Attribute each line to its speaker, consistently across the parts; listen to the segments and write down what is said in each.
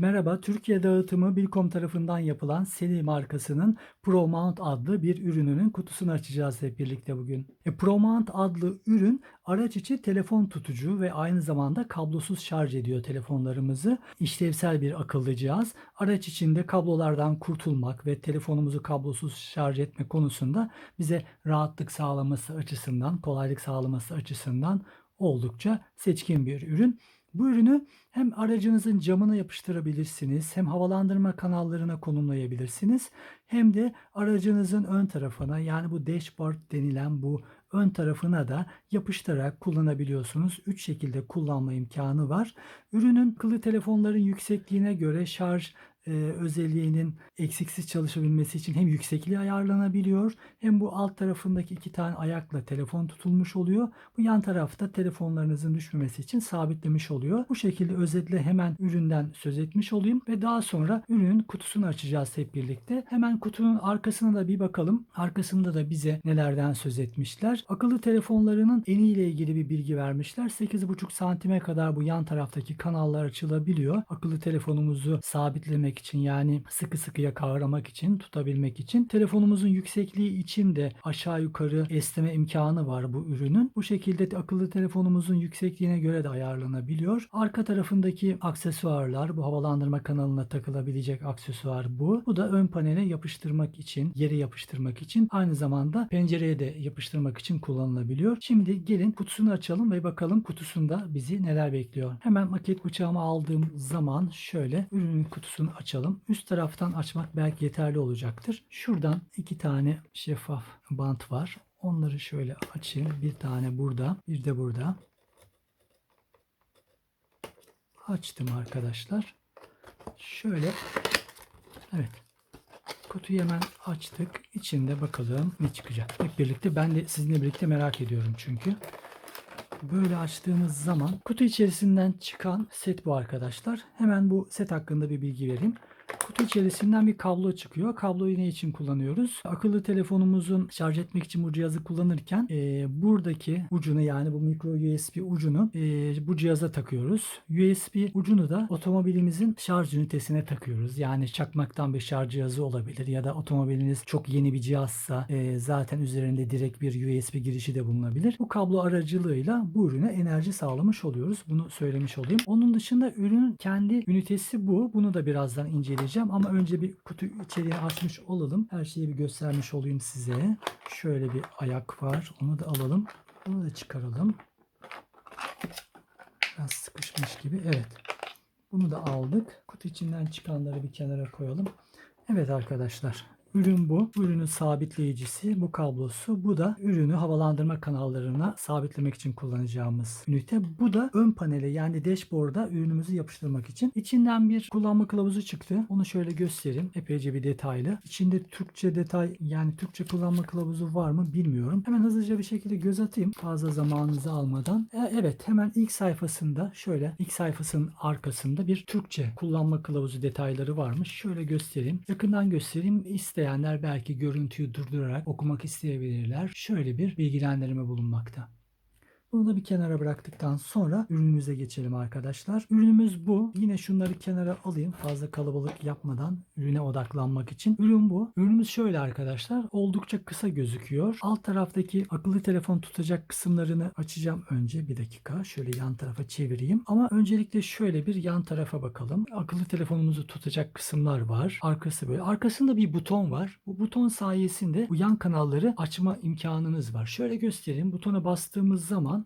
Speaker 1: Merhaba, Türkiye dağıtımı Bilkom tarafından yapılan Seli markasının ProMount adlı bir ürününün kutusunu açacağız hep birlikte bugün. E, ProMount adlı ürün araç içi telefon tutucu ve aynı zamanda kablosuz şarj ediyor telefonlarımızı. İşlevsel bir akıllı cihaz. Araç içinde kablolardan kurtulmak ve telefonumuzu kablosuz şarj etme konusunda bize rahatlık sağlaması açısından, kolaylık sağlaması açısından oldukça seçkin bir ürün. Bu ürünü hem aracınızın camına yapıştırabilirsiniz, hem havalandırma kanallarına konumlayabilirsiniz, hem de aracınızın ön tarafına yani bu dashboard denilen bu ön tarafına da yapıştırarak kullanabiliyorsunuz. Üç şekilde kullanma imkanı var. Ürünün akıllı telefonların yüksekliğine göre şarj e, özelliğinin eksiksiz çalışabilmesi için hem yüksekliği ayarlanabiliyor hem bu alt tarafındaki iki tane ayakla telefon tutulmuş oluyor. Bu yan tarafta telefonlarınızın düşmemesi için sabitlemiş oluyor. Bu şekilde özetle hemen üründen söz etmiş olayım ve daha sonra ürünün kutusunu açacağız hep birlikte. Hemen kutunun arkasına da bir bakalım. Arkasında da bize nelerden söz etmişler. Akıllı telefonlarının eniyle ilgili bir bilgi vermişler. 8,5 santime kadar bu yan taraftaki kanallar açılabiliyor. Akıllı telefonumuzu sabitlemek için yani sıkı sıkıya kavramak için, tutabilmek için. Telefonumuzun yüksekliği için de aşağı yukarı esneme imkanı var bu ürünün. Bu şekilde akıllı telefonumuzun yüksekliğine göre de ayarlanabiliyor. Arka tarafındaki aksesuarlar, bu havalandırma kanalına takılabilecek aksesuar bu. Bu da ön panele yapıştırmak için, yere yapıştırmak için, aynı zamanda pencereye de yapıştırmak için kullanılabiliyor. Şimdi gelin kutusunu açalım ve bakalım kutusunda bizi neler bekliyor. Hemen maket bıçağımı aldığım zaman şöyle ürünün kutusunu açalım. Üst taraftan açmak belki yeterli olacaktır. Şuradan iki tane şeffaf bant var. Onları şöyle açayım. Bir tane burada, bir de burada. Açtım arkadaşlar. Şöyle evet. Kutuyu hemen açtık. İçinde bakalım ne çıkacak. Hep birlikte ben de sizinle birlikte merak ediyorum çünkü. Böyle açtığımız zaman kutu içerisinden çıkan set bu arkadaşlar. Hemen bu set hakkında bir bilgi vereyim. Kutu içerisinden bir kablo çıkıyor. Kabloyu ne için kullanıyoruz? Akıllı telefonumuzun şarj etmek için bu cihazı kullanırken e, buradaki ucunu yani bu micro USB ucunu e, bu cihaza takıyoruz. USB ucunu da otomobilimizin şarj ünitesine takıyoruz. Yani çakmaktan bir şarj cihazı olabilir ya da otomobiliniz çok yeni bir cihazsa e, zaten üzerinde direkt bir USB girişi de bulunabilir. Bu kablo aracılığıyla bu ürüne enerji sağlamış oluyoruz. Bunu söylemiş olayım. Onun dışında ürünün kendi ünitesi bu. Bunu da birazdan inceleyeceğim ama önce bir kutu içeriğini açmış olalım. Her şeyi bir göstermiş olayım size. Şöyle bir ayak var. Onu da alalım. Bunu da çıkaralım. Biraz sıkışmış gibi. Evet. Bunu da aldık. Kutu içinden çıkanları bir kenara koyalım. Evet arkadaşlar. Ürün bu. Ürünün sabitleyicisi, bu kablosu. Bu da ürünü havalandırma kanallarına sabitlemek için kullanacağımız ünite. Bu da ön panele yani dashboard'a ürünümüzü yapıştırmak için. İçinden bir kullanma kılavuzu çıktı. Onu şöyle göstereyim. Epeyce bir detaylı. İçinde Türkçe detay yani Türkçe kullanma kılavuzu var mı bilmiyorum. Hemen hızlıca bir şekilde göz atayım. Fazla zamanınızı almadan. E, evet hemen ilk sayfasında şöyle ilk sayfasının arkasında bir Türkçe kullanma kılavuzu detayları varmış. Şöyle göstereyim. Yakından göstereyim. İsteyenler belki görüntüyü durdurarak okumak isteyebilirler. Şöyle bir bilgilendirme bulunmakta. Bunu da bir kenara bıraktıktan sonra ürünümüze geçelim arkadaşlar. Ürünümüz bu. Yine şunları kenara alayım fazla kalabalık yapmadan ürüne odaklanmak için. Ürün bu. Ürünümüz şöyle arkadaşlar. Oldukça kısa gözüküyor. Alt taraftaki akıllı telefon tutacak kısımlarını açacağım önce. Bir dakika. Şöyle yan tarafa çevireyim. Ama öncelikle şöyle bir yan tarafa bakalım. Akıllı telefonumuzu tutacak kısımlar var. Arkası böyle. Arkasında bir buton var. Bu buton sayesinde bu yan kanalları açma imkanınız var. Şöyle göstereyim. Butona bastığımız zaman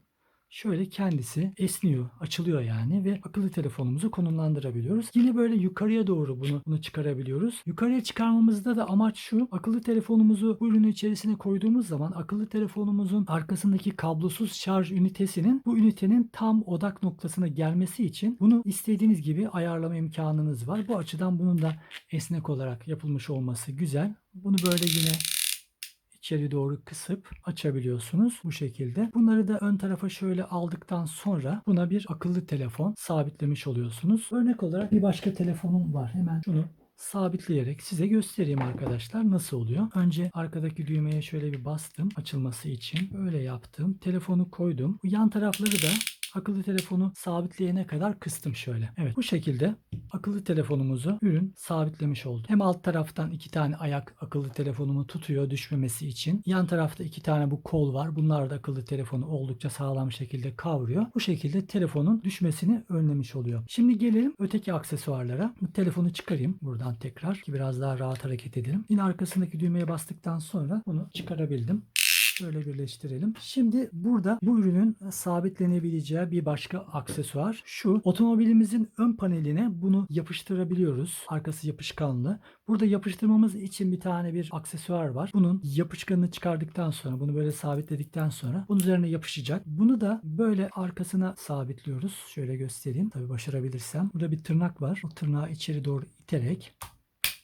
Speaker 1: şöyle kendisi esniyor, açılıyor yani ve akıllı telefonumuzu konumlandırabiliyoruz. Yine böyle yukarıya doğru bunu bunu çıkarabiliyoruz. Yukarıya çıkarmamızda da amaç şu. Akıllı telefonumuzu bu ürünün içerisine koyduğumuz zaman akıllı telefonumuzun arkasındaki kablosuz şarj ünitesinin bu ünitenin tam odak noktasına gelmesi için bunu istediğiniz gibi ayarlama imkanınız var. Bu açıdan bunun da esnek olarak yapılmış olması güzel. Bunu böyle yine içeri doğru kısıp açabiliyorsunuz bu şekilde. Bunları da ön tarafa şöyle aldıktan sonra buna bir akıllı telefon sabitlemiş oluyorsunuz. Örnek olarak bir başka telefonum var. Hemen şunu sabitleyerek size göstereyim arkadaşlar nasıl oluyor. Önce arkadaki düğmeye şöyle bir bastım açılması için. Böyle yaptım. Telefonu koydum. Bu yan tarafları da akıllı telefonu sabitleyene kadar kıstım şöyle. Evet bu şekilde akıllı telefonumuzu ürün sabitlemiş oldu. Hem alt taraftan iki tane ayak akıllı telefonumu tutuyor düşmemesi için. Yan tarafta iki tane bu kol var. Bunlar da akıllı telefonu oldukça sağlam şekilde kavruyor. Bu şekilde telefonun düşmesini önlemiş oluyor. Şimdi gelelim öteki aksesuarlara. Bu telefonu çıkarayım buradan tekrar ki biraz daha rahat hareket edelim. Yine arkasındaki düğmeye bastıktan sonra bunu çıkarabildim. Şöyle birleştirelim. Şimdi burada bu ürünün sabitlenebileceği bir başka aksesuar şu. Otomobilimizin ön paneline bunu yapıştırabiliyoruz. Arkası yapışkanlı. Burada yapıştırmamız için bir tane bir aksesuar var. Bunun yapışkanını çıkardıktan sonra bunu böyle sabitledikten sonra bunun üzerine yapışacak. Bunu da böyle arkasına sabitliyoruz. Şöyle göstereyim. Tabii başarabilirsem. Burada bir tırnak var. O tırnağı içeri doğru iterek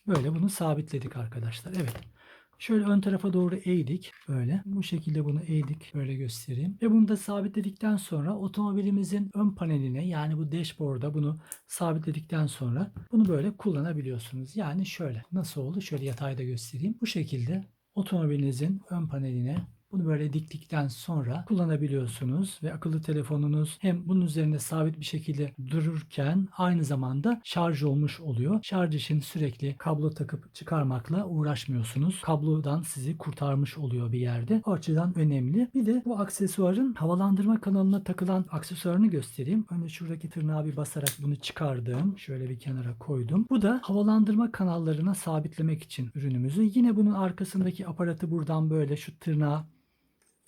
Speaker 1: böyle bunu sabitledik arkadaşlar. Evet. Şöyle ön tarafa doğru eğdik. Böyle. Bu şekilde bunu eğdik. Böyle göstereyim. Ve bunu da sabitledikten sonra otomobilimizin ön paneline yani bu dashboard'a bunu sabitledikten sonra bunu böyle kullanabiliyorsunuz. Yani şöyle. Nasıl oldu? Şöyle yatayda göstereyim. Bu şekilde otomobilinizin ön paneline bunu böyle diktikten sonra kullanabiliyorsunuz ve akıllı telefonunuz hem bunun üzerinde sabit bir şekilde dururken aynı zamanda şarj olmuş oluyor. Şarj için sürekli kablo takıp çıkarmakla uğraşmıyorsunuz. Kablodan sizi kurtarmış oluyor bir yerde. O açıdan önemli. Bir de bu aksesuarın havalandırma kanalına takılan aksesuarını göstereyim. Önce şuradaki tırnağa bir basarak bunu çıkardım. Şöyle bir kenara koydum. Bu da havalandırma kanallarına sabitlemek için ürünümüzü. Yine bunun arkasındaki aparatı buradan böyle şu tırnağa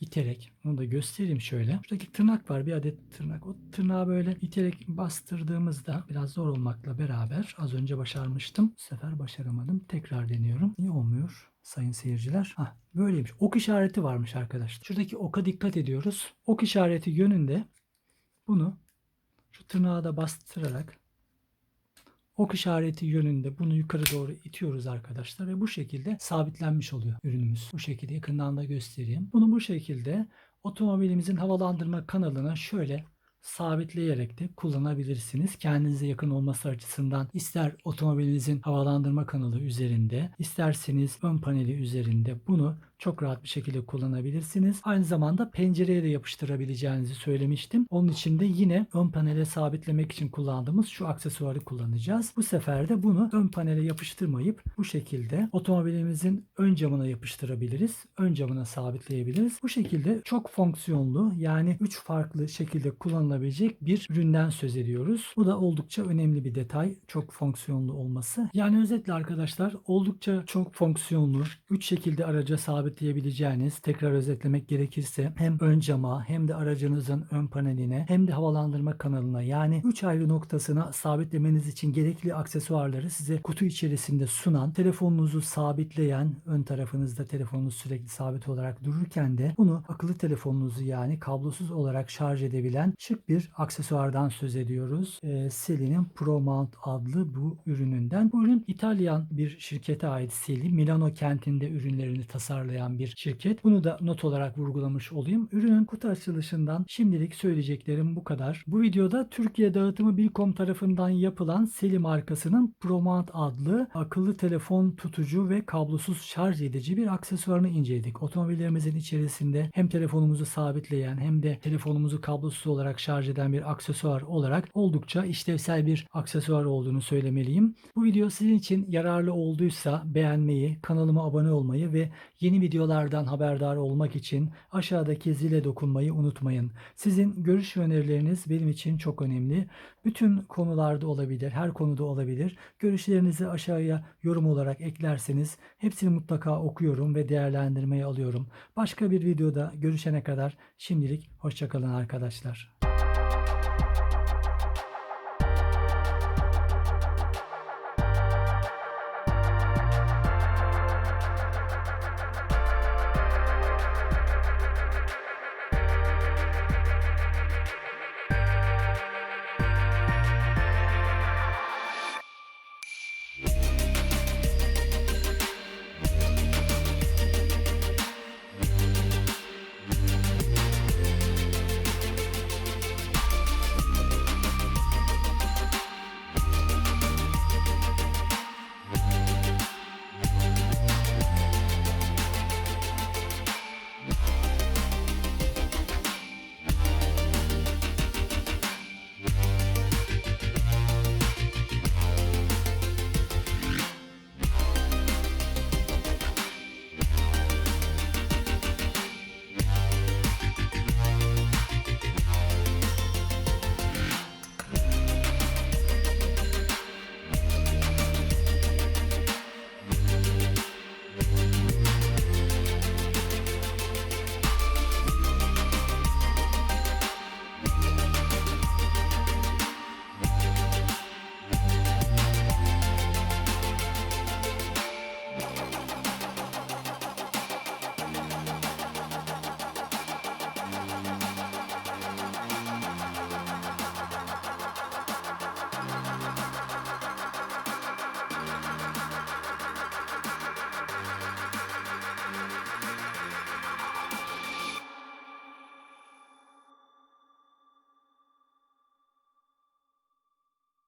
Speaker 1: iterek onu da göstereyim şöyle. Şuradaki tırnak var bir adet tırnak. O tırnağı böyle iterek bastırdığımızda biraz zor olmakla beraber az önce başarmıştım. Bu sefer başaramadım. Tekrar deniyorum. Niye olmuyor? Sayın seyirciler. Hah, böyleymiş. Ok işareti varmış arkadaşlar. Şuradaki oka dikkat ediyoruz. Ok işareti yönünde bunu şu tırnağa da bastırarak ok işareti yönünde bunu yukarı doğru itiyoruz arkadaşlar ve bu şekilde sabitlenmiş oluyor ürünümüz. Bu şekilde yakından da göstereyim. Bunu bu şekilde otomobilimizin havalandırma kanalına şöyle sabitleyerek de kullanabilirsiniz. Kendinize yakın olması açısından ister otomobilinizin havalandırma kanalı üzerinde, isterseniz ön paneli üzerinde bunu çok rahat bir şekilde kullanabilirsiniz. Aynı zamanda pencereye de yapıştırabileceğinizi söylemiştim. Onun için de yine ön panele sabitlemek için kullandığımız şu aksesuarı kullanacağız. Bu sefer de bunu ön panele yapıştırmayıp bu şekilde otomobilimizin ön camına yapıştırabiliriz. Ön camına sabitleyebiliriz. Bu şekilde çok fonksiyonlu yani 3 farklı şekilde kullanılabilecek bir üründen söz ediyoruz. Bu da oldukça önemli bir detay. Çok fonksiyonlu olması. Yani özetle arkadaşlar oldukça çok fonksiyonlu 3 şekilde araca sabit sabitleyebileceğiniz tekrar özetlemek gerekirse hem ön cama hem de aracınızın ön paneline hem de havalandırma kanalına yani 3 ayrı noktasına sabitlemeniz için gerekli aksesuarları size kutu içerisinde sunan telefonunuzu sabitleyen ön tarafınızda telefonunuz sürekli sabit olarak dururken de bunu akıllı telefonunuzu yani kablosuz olarak şarj edebilen şık bir aksesuardan söz ediyoruz. Ee, Seli'nin Pro Mount adlı bu ürününden. Bu ürün İtalyan bir şirkete ait Seli. Milano kentinde ürünlerini tasarlayan bir şirket. Bunu da not olarak vurgulamış olayım. Ürünün kutu açılışından şimdilik söyleyeceklerim bu kadar. Bu videoda Türkiye dağıtımı Bilkom tarafından yapılan Seli markasının ProMount adlı akıllı telefon tutucu ve kablosuz şarj edici bir aksesuarını inceledik. Otomobillerimizin içerisinde hem telefonumuzu sabitleyen hem de telefonumuzu kablosuz olarak şarj eden bir aksesuar olarak oldukça işlevsel bir aksesuar olduğunu söylemeliyim. Bu video sizin için yararlı olduysa beğenmeyi, kanalıma abone olmayı ve videolardan haberdar olmak için aşağıdaki zile dokunmayı unutmayın. Sizin görüş ve önerileriniz benim için çok önemli. Bütün konularda olabilir, her konuda olabilir. Görüşlerinizi aşağıya yorum olarak eklerseniz hepsini mutlaka okuyorum ve değerlendirmeye alıyorum. Başka bir videoda görüşene kadar şimdilik hoşçakalın arkadaşlar.